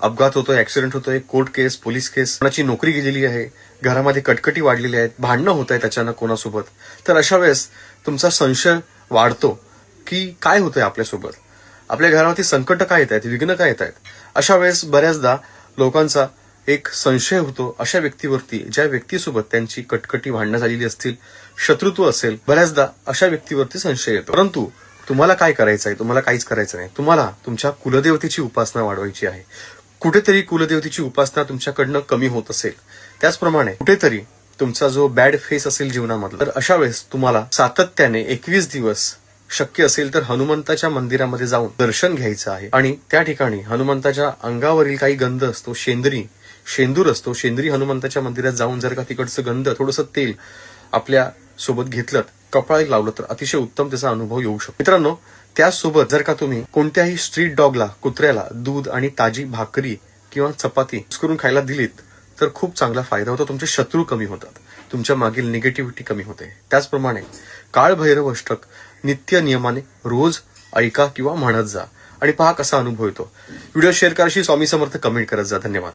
अपघात होतोय ऍक्सिडेंट होतोय कोर्ट केस पोलीस केस कोणाची नोकरी गेलेली आहे घरामध्ये कटकटी वाढलेली आहेत भांडणं होत आहेत अचानक कोणासोबत. तर अशा वेळेस तुमचा संशय वाढतो की काय होतंय आपल्यासोबत? आपल्या घरावरती संकट काय येत आहेत विघ्न काय येत आहेत? अशा वेळेस बऱ्याचदा लोकांचा एक संशय होतो अशा व्यक्तीवरती ज्या व्यक्तीसोबत त्यांची कटकटी भांडणं झालेली असतील शत्रुत्व असेल बऱ्याचदा अशा व्यक्तीवरती संशय येतो. परंतु तुम्हाला काय करायचं आहे तुम्हाला काहीच करायचं नाही. तुम्हाला तुमच्या कुलदेवतेची उपासना वाढवायची आहे. कुठेतरी कुलदेवतेची उपासना तुमच्याकडनं कमी होत असेल. त्याचप्रमाणे कुठेतरी तुमचा जो बॅड फेस असेल जीवनामधला तर अशा वेळेस तुम्हाला सातत्याने एकवीस दिवस शक्य असेल तर हनुमंताच्या मंदिरामध्ये जाऊन दर्शन घ्यायचं आहे. आणि त्या ठिकाणी हनुमंताच्या अंगावरील काही गंध असतो शेंद्री शेंदूर असतो शेंद्री हनुमंताच्या मंदिरात जाऊन जर का तिकडचं गंध थोडंसं तेल आपल्या सोबत घेतलं कपाळी लावलं तर अतिशय उत्तम त्याचा अनुभव येऊ शकतो. मित्रांनो त्याचसोबत जर का तुम्ही कोणत्याही स्ट्रीट डॉगला कुत्र्याला दूध आणि ताजी भाकरी किंवा चपाती करून खायला दिलीत तर खूप चांगला फायदा होतो. तुमचे शत्रू कमी होतात. तुमच्या मागील निगेटिव्हिटी कमी होते. त्याचप्रमाणे काळभैरव अष्टक नित्य नियमाने रोज ऐका किंवा म्हणत जा आणि पहा कसा अनुभव येतो. व्हिडिओ शेअर कराशी स्वामी समर्थ कमेंट करत जा. धन्यवाद.